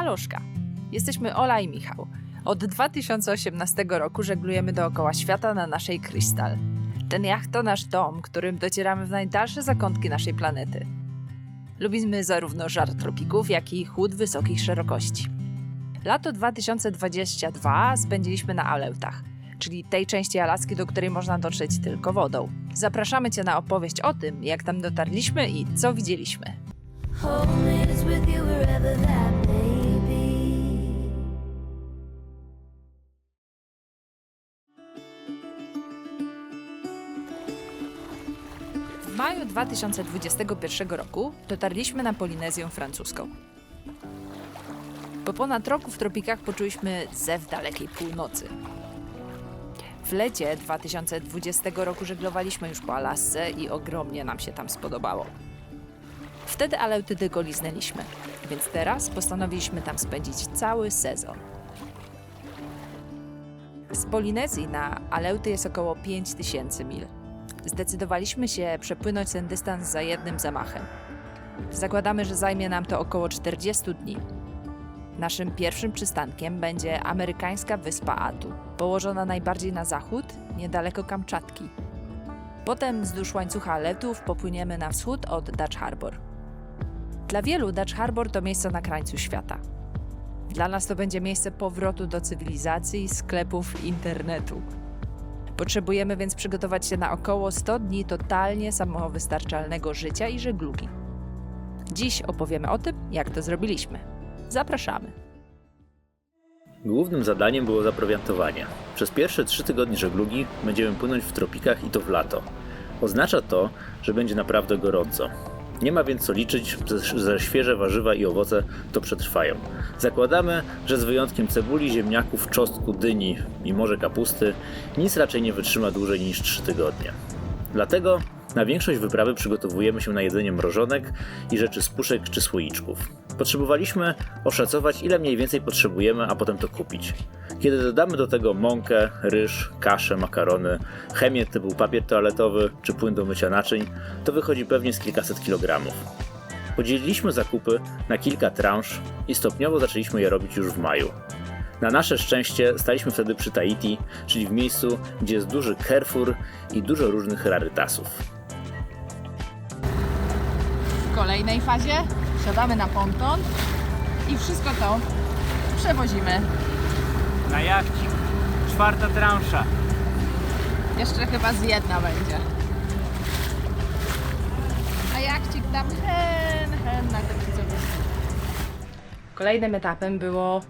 Aloszka. Jesteśmy Ola i Michał. Od 2018 roku żeglujemy dookoła świata na naszej Krystal. Ten jacht to nasz dom, którym docieramy w najdalsze zakątki naszej planety. Lubimy zarówno żar tropików, jak i chłód wysokich szerokości. Lato 2022 spędziliśmy na Aleutach, czyli tej części Alaski, do której można dotrzeć tylko wodą. Zapraszamy Cię na opowieść o tym, jak tam dotarliśmy i co widzieliśmy. Home is with you wherever that may maju 2021 roku dotarliśmy na Polinezję francuską. Po ponad roku w tropikach poczuliśmy zew dalekiej północy. W lecie 2020 roku żeglowaliśmy już po Alasce i ogromnie nam się tam spodobało. Wtedy Aleuty tylko liznęliśmy, więc teraz postanowiliśmy tam spędzić cały sezon. Z Polinezji na Aleuty jest około 5000 mil. Zdecydowaliśmy się przepłynąć ten dystans za jednym zamachem. Zakładamy, że zajmie nam to około 40 dni. Naszym pierwszym przystankiem będzie amerykańska wyspa Atu, położona najbardziej na zachód, niedaleko Kamczatki. Potem wzdłuż łańcucha letów popłyniemy na wschód od Dutch Harbor. Dla wielu Dutch Harbor to miejsce na krańcu świata. Dla nas to będzie miejsce powrotu do cywilizacji, sklepów, internetu. Potrzebujemy więc przygotować się na około 100 dni totalnie samowystarczalnego życia i żeglugi. Dziś opowiemy o tym, jak to zrobiliśmy. Zapraszamy. Głównym zadaniem było zaprowiantowanie. Przez pierwsze trzy tygodnie żeglugi będziemy płynąć w tropikach i to w lato. Oznacza to, że będzie naprawdę gorąco. Nie ma więc co liczyć, że- że świeże warzywa i owoce to przetrwają. Zakładamy, że z wyjątkiem cebuli, ziemniaków, czosnku, dyni i może kapusty, nic raczej nie wytrzyma dłużej niż 3 tygodnie. Dlatego na większość wyprawy przygotowujemy się na jedzenie mrożonek i rzeczy z puszek czy słoiczków. Potrzebowaliśmy oszacować, ile mniej więcej potrzebujemy, a potem to kupić. Kiedy dodamy do tego mąkę, ryż, kaszę, makarony, chemię typu papier toaletowy czy płyn do mycia naczyń, to wychodzi pewnie z kilkaset kilogramów. Podzieliliśmy zakupy na kilka transz i stopniowo zaczęliśmy je robić już w maju. Na nasze szczęście staliśmy wtedy przy Tahiti, czyli w miejscu, gdzie jest duży Carrefour i dużo różnych rarytasów. W kolejnej fazie siadamy na ponton i wszystko to przewozimy. Na jachcik. Czwarta transza. Jeszcze chyba z jedna będzie. A jakcik tam hen, hen na tym Kolejnym etapem było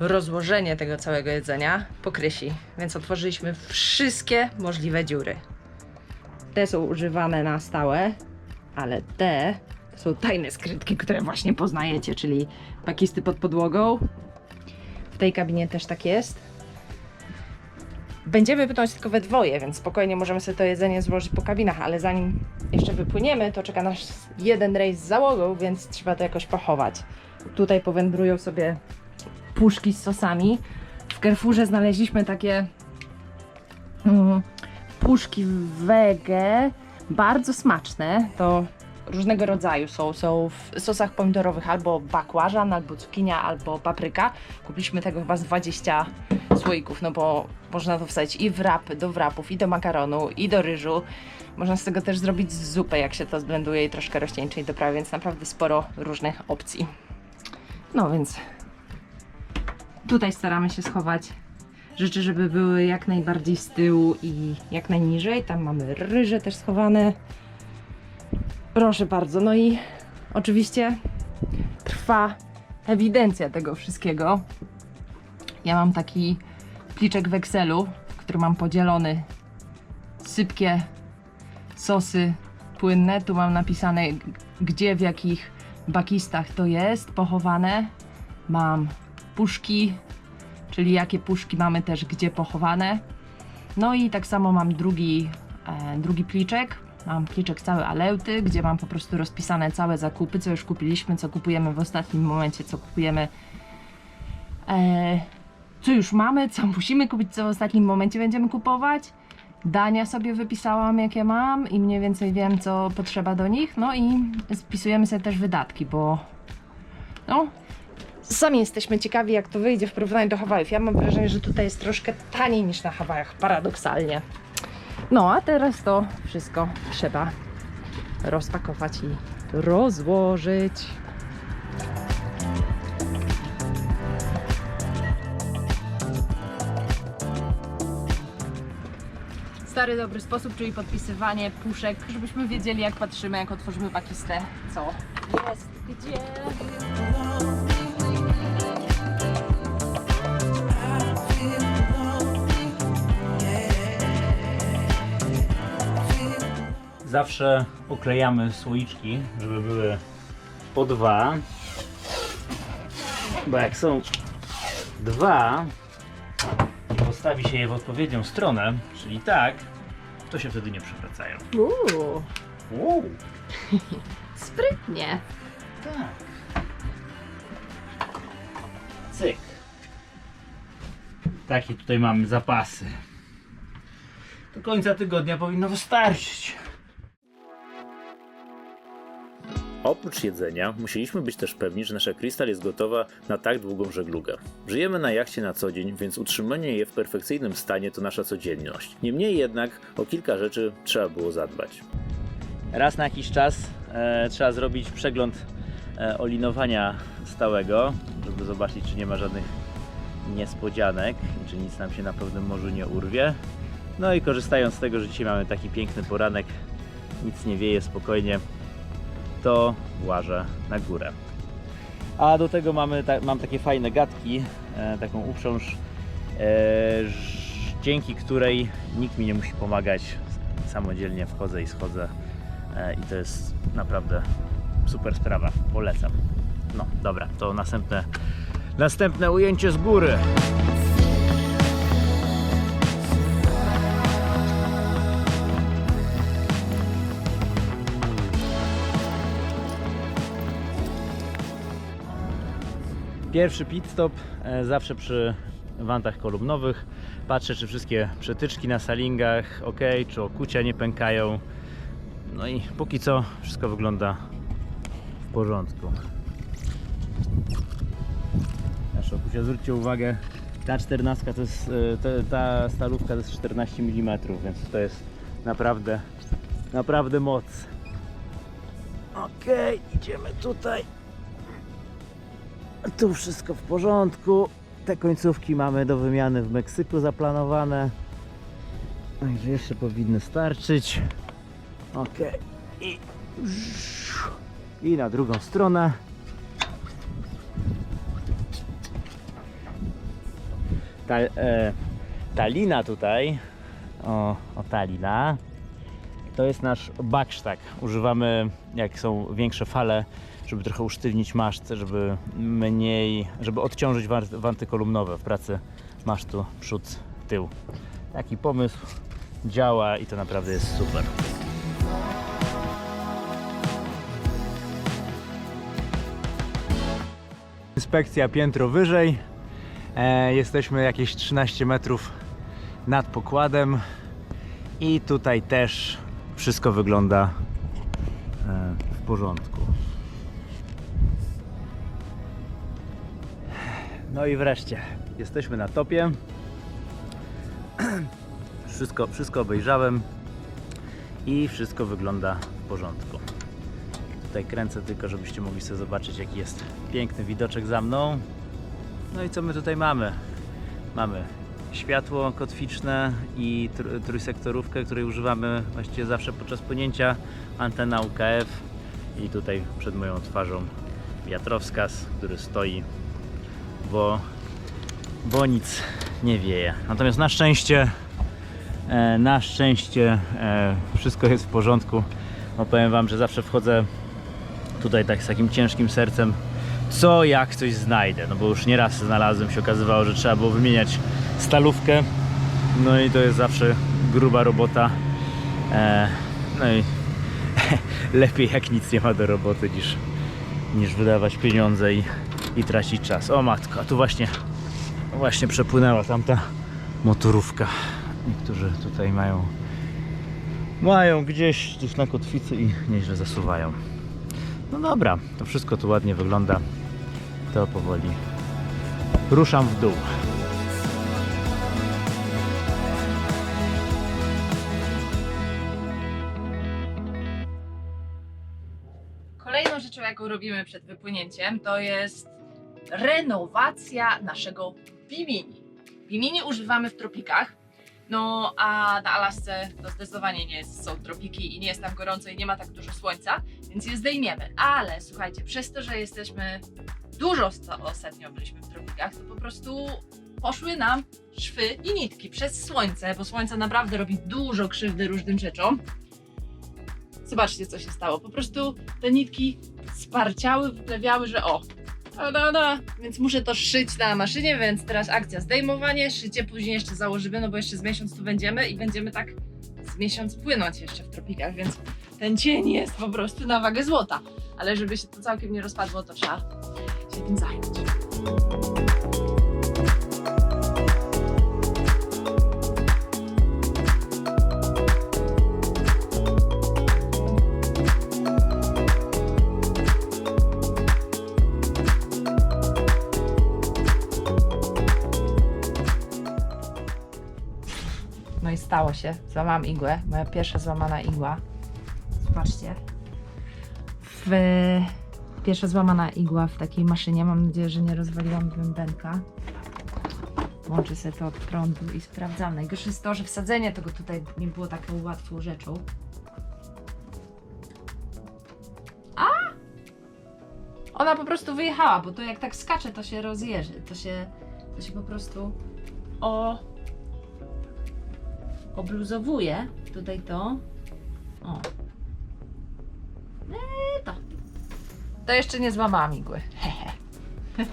rozłożenie tego całego jedzenia po krysi, więc otworzyliśmy wszystkie możliwe dziury. Te są używane na stałe, ale te są tajne skrytki, które właśnie poznajecie, czyli pakisty pod podłogą. W tej kabinie też tak jest. Będziemy płynąć tylko we dwoje, więc spokojnie możemy sobie to jedzenie złożyć po kabinach, ale zanim jeszcze wypłyniemy, to czeka nas jeden rejs z załogą, więc trzeba to jakoś pochować. Tutaj powędrują sobie puszki z sosami. W Carrefourze znaleźliśmy takie mm, puszki wege, bardzo smaczne. To różnego rodzaju są. Są w sosach pomidorowych albo bakłażan, albo cukinia, albo papryka. Kupiliśmy tego chyba z 20 słoików, no bo można to wsadzić i w wrapy, do wrapów, i do makaronu, i do ryżu. Można z tego też zrobić zupę, jak się to zblenduje i troszkę roślinczej doprawy, więc naprawdę sporo różnych opcji. No więc tutaj staramy się schować rzeczy, żeby były jak najbardziej z tyłu i jak najniżej. Tam mamy ryże też schowane. Proszę bardzo. No i oczywiście trwa ewidencja tego wszystkiego. Ja mam taki pliczek w Excelu, który mam podzielony sypkie sosy płynne. Tu mam napisane, gdzie, w jakich bakistach to jest pochowane. Mam puszki, czyli jakie puszki mamy też gdzie pochowane. No i tak samo mam drugi, e, drugi pliczek. Mam pliczek całe aleuty, gdzie mam po prostu rozpisane całe zakupy, co już kupiliśmy, co kupujemy w ostatnim momencie, co kupujemy e, co już mamy, co musimy kupić, co w ostatnim momencie będziemy kupować. Dania sobie wypisałam, jakie mam i mniej więcej wiem, co potrzeba do nich. No i spisujemy sobie też wydatki, bo no, Sami jesteśmy ciekawi, jak to wyjdzie w porównaniu do Hawajów. Ja mam wrażenie, że tutaj jest troszkę taniej niż na Hawajach, paradoksalnie. No a teraz to wszystko trzeba rozpakować i rozłożyć. Stary dobry sposób, czyli podpisywanie puszek, żebyśmy wiedzieli jak patrzymy, jak otworzymy wakistę, co jest gdzie. Zawsze oklejamy słoiczki, żeby były po dwa. Bo jak są dwa i postawi się je w odpowiednią stronę, czyli tak, to się wtedy nie przewracają. Uuu, Wow. sprytnie. Tak. Cyk. Takie tutaj mamy zapasy. Do końca tygodnia powinno wystarczyć. Oprócz jedzenia, musieliśmy być też pewni, że nasza Crystal jest gotowa na tak długą żeglugę. Żyjemy na jachcie na co dzień, więc utrzymanie jej w perfekcyjnym stanie to nasza codzienność. Niemniej jednak o kilka rzeczy trzeba było zadbać. Raz na jakiś czas e, trzeba zrobić przegląd e, olinowania stałego, żeby zobaczyć, czy nie ma żadnych niespodzianek i czy nic nam się na pewnym morzu nie urwie. No i korzystając z tego, że dzisiaj mamy taki piękny poranek, nic nie wieje spokojnie, to łażę na górę. A do tego mamy ta, mam takie fajne gadki, e, taką uprząż, e, dzięki której nikt mi nie musi pomagać. Samodzielnie wchodzę i schodzę e, i to jest naprawdę super sprawa. Polecam. No dobra, to następne, następne ujęcie z góry. Pierwszy pit stop e, zawsze przy wantach kolumnowych. Patrzę, czy wszystkie przetyczki na salingach ok, czy okucia nie pękają. No i póki co wszystko wygląda w porządku. Nasze okucia, zwróćcie uwagę, ta 14 to jest, e, ta stalówka to jest 14 mm, więc to jest naprawdę, naprawdę moc. Ok, idziemy tutaj. Tu wszystko w porządku. Te końcówki mamy do wymiany w Meksyku zaplanowane. Także jeszcze powinny starczyć. Ok. I, I na drugą stronę. Ta, e, ta lina tutaj, o, o ta lina, to jest nasz backstack. Używamy, jak są większe fale, żeby trochę usztywnić maszt, żeby mniej, żeby odciążyć wanty kolumnowe w pracy masztu przód, tył. Taki pomysł działa i to naprawdę jest super. Inspekcja piętro wyżej. E, jesteśmy jakieś 13 metrów nad pokładem i tutaj też wszystko wygląda e, w porządku. No i wreszcie jesteśmy na topie. Wszystko, wszystko obejrzałem i wszystko wygląda w porządku. Tutaj kręcę tylko, żebyście mogli sobie zobaczyć, jaki jest piękny widoczek za mną. No i co my tutaj mamy? Mamy światło kotwiczne i tr- trójsektorówkę, której używamy właściwie zawsze podczas płynięcia, antena UKF i tutaj przed moją twarzą wiatrowskaz, który stoi, bo, bo nic nie wieje. Natomiast na szczęście, e, na szczęście e, wszystko jest w porządku. No powiem Wam, że zawsze wchodzę tutaj tak z takim ciężkim sercem, co jak coś znajdę, no bo już nieraz znalazłem, się okazywało, że trzeba było wymieniać stalówkę, no i to jest zawsze gruba robota, e, no i lepiej jak nic nie ma do roboty niż, niż wydawać pieniądze i, i tracić czas. O matko, a tu właśnie, właśnie przepłynęła tamta motorówka. Niektórzy tutaj mają mają gdzieś, gdzieś na kotwicy i nieźle zasuwają. No dobra, to wszystko tu ładnie wygląda. to powoli ruszam w dół. Kolejną rzeczą, jaką robimy przed wypłynięciem, to jest renowacja naszego Bimini. Bimini używamy w tropikach, no a na Alasce to zdecydowanie nie jest, są tropiki i nie jest tam gorąco i nie ma tak dużo słońca, więc je zdejmiemy. Ale słuchajcie, przez to, że jesteśmy dużo sta- ostatnio byliśmy w tropikach, to po prostu poszły nam szwy i nitki przez słońce, bo słońce naprawdę robi dużo krzywdy różnym rzeczom. Zobaczcie, co się stało. Po prostu te nitki sparciały, wyplewiały, że o, da, da, da. Więc muszę to szyć na maszynie, więc teraz akcja zdejmowanie, szycie, później jeszcze założymy, no bo jeszcze z miesiąc tu będziemy i będziemy tak z miesiąc płynąć jeszcze w tropikach, więc ten cień jest po prostu na wagę złota. Ale żeby się to całkiem nie rozpadło, to trzeba się tym zająć. No i stało się. Złamałam igłę. Moja pierwsza złamana igła. Zobaczcie. W... Pierwsza złamana igła w takiej maszynie. Mam nadzieję, że nie rozwaliłam bębenka. Łączę sobie to od prądu i sprawdzam. Najgorsze jest to, że wsadzenie tego tutaj nie było taką łatwą rzeczą. A! Ona po prostu wyjechała, bo to jak tak skacze, to się rozjeży. To się, to się po prostu o obluzowuję tutaj to. O. Eee, to. To jeszcze nie złamałam igły. Hehe.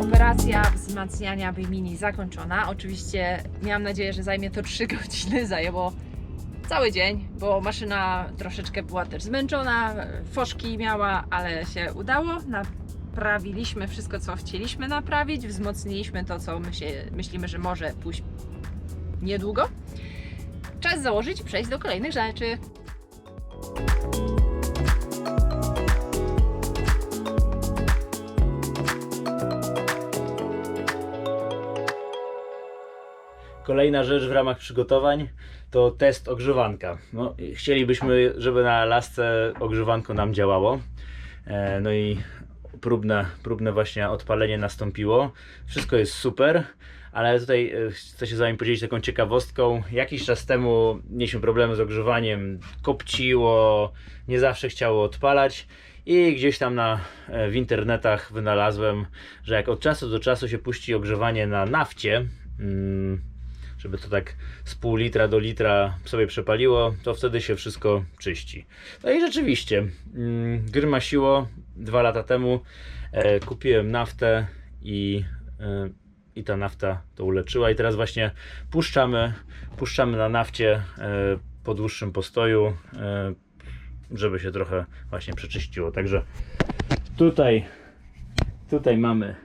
Operacja wzmacniania Bimini zakończona. Oczywiście miałam nadzieję, że zajmie to 3 godziny. Zajęło cały dzień, bo maszyna troszeczkę była też zmęczona, foszki miała, ale się udało. Naprawiliśmy wszystko, co chcieliśmy naprawić, wzmocniliśmy to, co my się, myślimy, że może pójść niedługo. Czas założyć przejść do kolejnych rzeczy. Kolejna rzecz w ramach przygotowań to test ogrzewanka. No, chcielibyśmy, żeby na lasce ogrzewanko nam działało. E, no i próbne, próbne właśnie odpalenie nastąpiło. Wszystko jest super, ale tutaj e, chcę się z Wami podzielić taką ciekawostką. Jakiś czas temu mieliśmy problemy z ogrzewaniem, kopciło, nie zawsze chciało odpalać. I gdzieś tam na, e, w internetach wynalazłem, że jak od czasu do czasu się puści ogrzewanie na nafcie, mm, żeby to tak z pół litra do litra sobie przepaliło, to wtedy się wszystko czyści. No i rzeczywiście, mm, grymasiło dwa lata temu, e, kupiłem naftę i, e, i ta nafta to uleczyła i teraz właśnie puszczamy, puszczamy na nafcie e, po dłuższym postoju, e, żeby się trochę właśnie przeczyściło. Także tutaj, tutaj mamy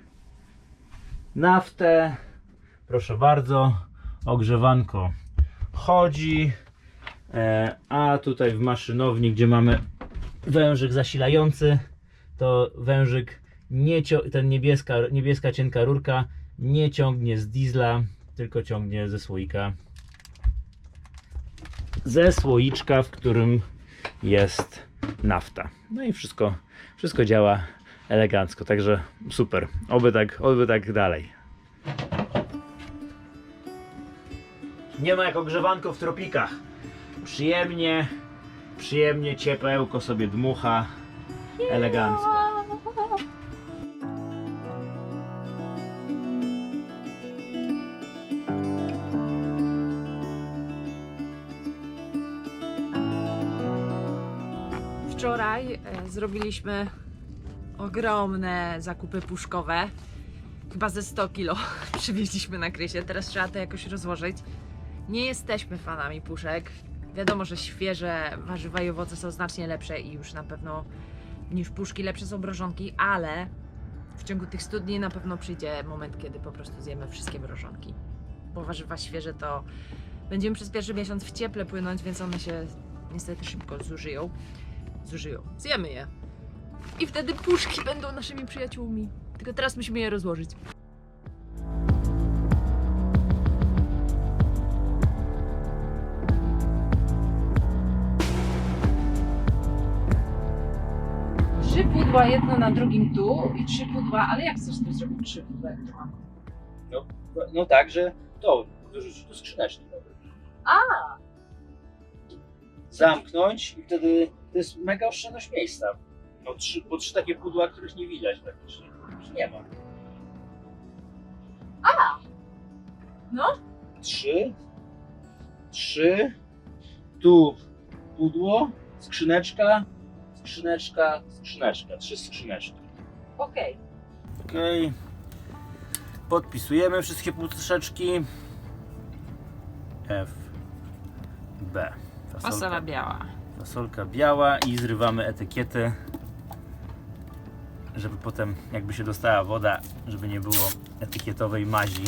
naftę, proszę bardzo, ogrzewanko chodzi, e, a tutaj w maszynowni, gdzie mamy wężyk zasilający, to wężyk nie ten niebieska, niebieska cienka rurka nie ciągnie z diesla, tylko ciągnie ze słoika ze słoiczka, w którym jest nafta. No i wszystko, wszystko działa elegancko, także super. Oby tak, oby tak dalej. Nie ma jak ogrzewanko w tropikach. Przyjemnie, przyjemnie ciepełko sobie dmucha. Elegancko. Wczoraj e, zrobiliśmy ogromne zakupy puszkowe. Chyba ze 100 kilo przywieźliśmy na krysie. Teraz trzeba to jakoś rozłożyć. Nie jesteśmy fanami puszek. Wiadomo, że świeże warzywa i owoce są znacznie lepsze i już na pewno niż puszki lepsze są mrożonki, ale w ciągu tych 100 dni na pewno przyjdzie moment, kiedy po prostu zjemy wszystkie mrożonki. Bo warzywa świeże to Będziemy przez pierwszy miesiąc w cieple płynąć, więc one się niestety szybko zużyją. Zużyją. Zjemy je. I wtedy puszki będą naszymi przyjaciółmi. Tylko teraz musimy je rozłożyć. Trzy pudła, jedno na drugim tu i trzy pudła, ale jak chcesz to zrobić trzy pudła? jak tu mam? No, no tak, że to dorzucić do skrzyneczki. A! Zamknąć i wtedy to jest mega oszczędność miejsca. No, trzy, bo trzy takie pudła, których nie widać praktycznie. Już nie ma. No. Trzy. Trzy. Tu pudło, skrzyneczka, skrzyneczka, skrzyneczka. Trzy skrzyneczki. Okej. Okej. Podpisujemy wszystkie puszeczki. F. B. Fasola biała. Fasolka biała i zrywamy etykietę, żeby potem jakby się dostała woda, żeby nie było etykietowej mazi.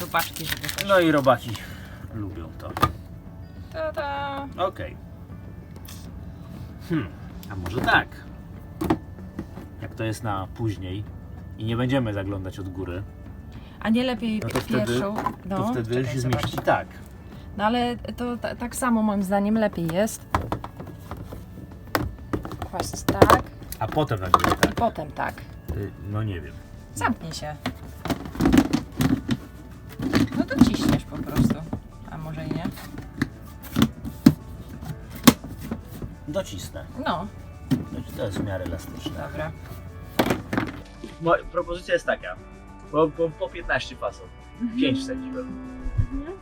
Robaczki, żeby też. No i robaki lubią to. Ta-da. Okej. Hmm, a może tak? Jak to jest na później i nie będziemy zaglądać od góry, A nie lepiej No to wtedy- pierwszą. No, to wtedy czekaj, się zobacz. zmieści tak. No ale to ta, tak samo moim zdaniem lepiej jest. Kłaść tak A potem nagle i tak. potem tak. Y, No nie wiem. Zamknij się. No to ciśniesz po prostu. A może i nie? Docisnę. No, To jest w miarę elastyczne. dobra. Moja propozycja jest taka. Po, po, po 15 fasol. 5 wsadziłem. Mhm.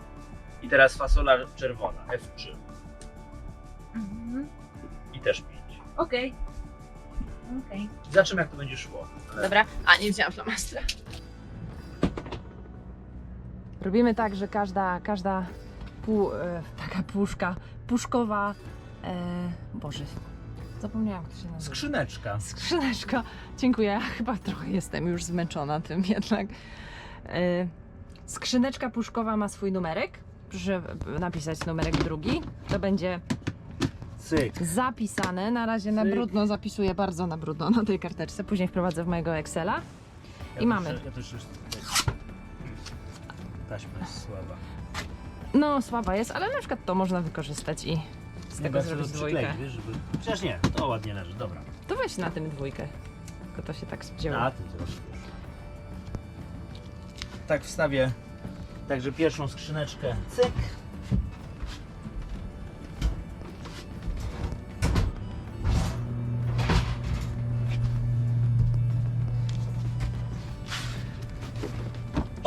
I teraz fasola czerwona, F3. Mhm. I też 5. Okej. Okej. Zobaczymy jak to będzie szło. Dobra, a nie wzięłam flamastra. Robimy tak, że każda, każda pół, e, taka puszka, puszkowa, e, Boże, zapomniałam jak to się nazywa. Skrzyneczka. Skrzyneczka. Dziękuję. Ja chyba trochę jestem już zmęczona tym jednak. E, Skrzyneczka puszkowa ma swój numerek. Proszę napisać numerek drugi. To będzie Cyk. zapisane. Na razie na Cyk. brudno zapisuję bardzo na brudno na tej karteczce. Później wprowadzę w mojego Excela. I mamy. Też, ja też już... Taśma jest słaba. No, słaba jest, ale na przykład to można wykorzystać i z tego zrobić dwójkę. wiesz, żeby... Przecież nie, to ładnie leży, dobra. To weź na tym dwójkę. Tylko to się tak wzięło. Na tym już. Tak wstawię. Także pierwszą skrzyneczkę. Cyk.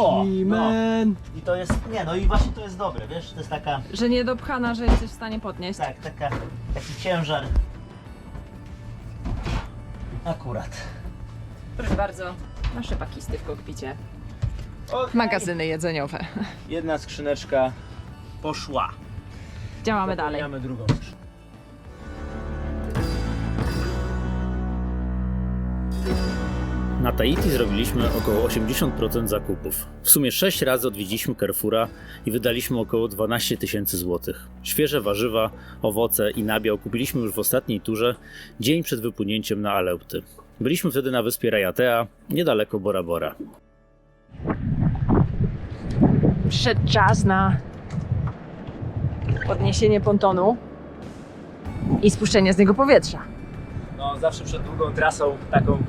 O! No. I to jest. Nie, no i właśnie to jest dobre, wiesz? To jest taka. Że nie dopchana, że jesteś w stanie podnieść. Tak, taka, taki ciężar. Akurat. Proszę bardzo, nasze pakisty w kokpicie. Okay. Magazyny jedzeniowe. Jedna skrzyneczka poszła. Działamy dalej. Zapełniamy drugą Na Tahiti zrobiliśmy około 80% zakupów. W sumie 6 razy odwiedziliśmy Carrefoura i wydaliśmy około 12 tysięcy złotych. Świeże warzywa, owoce i nabiał kupiliśmy już w ostatniej turze, dzień przed wypłynięciem na Aleuty. Byliśmy wtedy na wyspie Rajatea, niedaleko Bora Bora. Przyszedł czas na podniesienie pontonu i spuszczenie z niego powietrza. No zawsze przed długą trasą taką,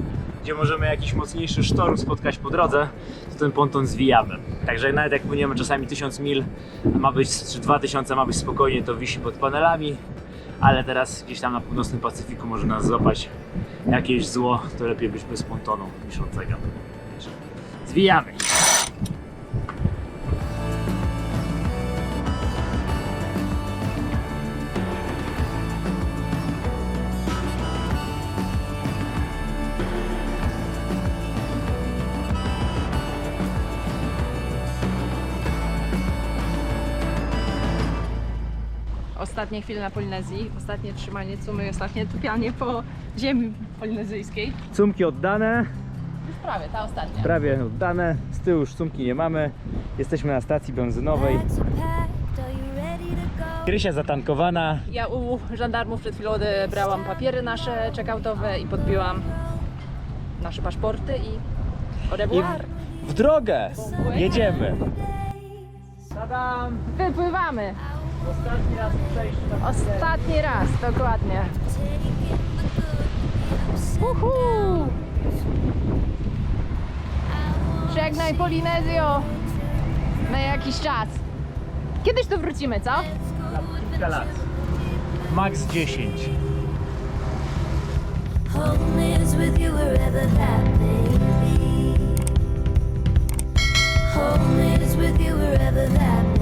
gdzie możemy jakiś mocniejszy sztorm spotkać po drodze, to ten ponton zwijamy. Także nawet jak płyniemy czasami 1000 mil, ma być, czy 2000 ma być spokojnie, to wisi pod panelami, ale teraz gdzieś tam na północnym Pacyfiku może nas złapać jakieś zło, to lepiej być bez pontonu wiszącego. Zwijamy. Ostatnie chwile na Polinezji, ostatnie trzymanie cumy i ostatnie tupianie po ziemi polinezyjskiej. Cumki oddane, Już prawie, ta ostatnia. prawie oddane, z tyłu już cumki nie mamy. Jesteśmy na stacji benzynowej. Krysia zatankowana. Ja u żandarmów przed chwilą odebrałam papiery nasze checkoutowe i podbiłam nasze paszporty i revoir. w, w drogę! Jedziemy! Wypływamy. Ostatni raz przejść na Ostatni raz, dokładnie. Uhu! Żegnaj Polinezjo! Na jakiś czas. Kiedyś tu wrócimy, co? kilka lat. Max 10. Home is with you wherever that may be. Home is with you wherever that may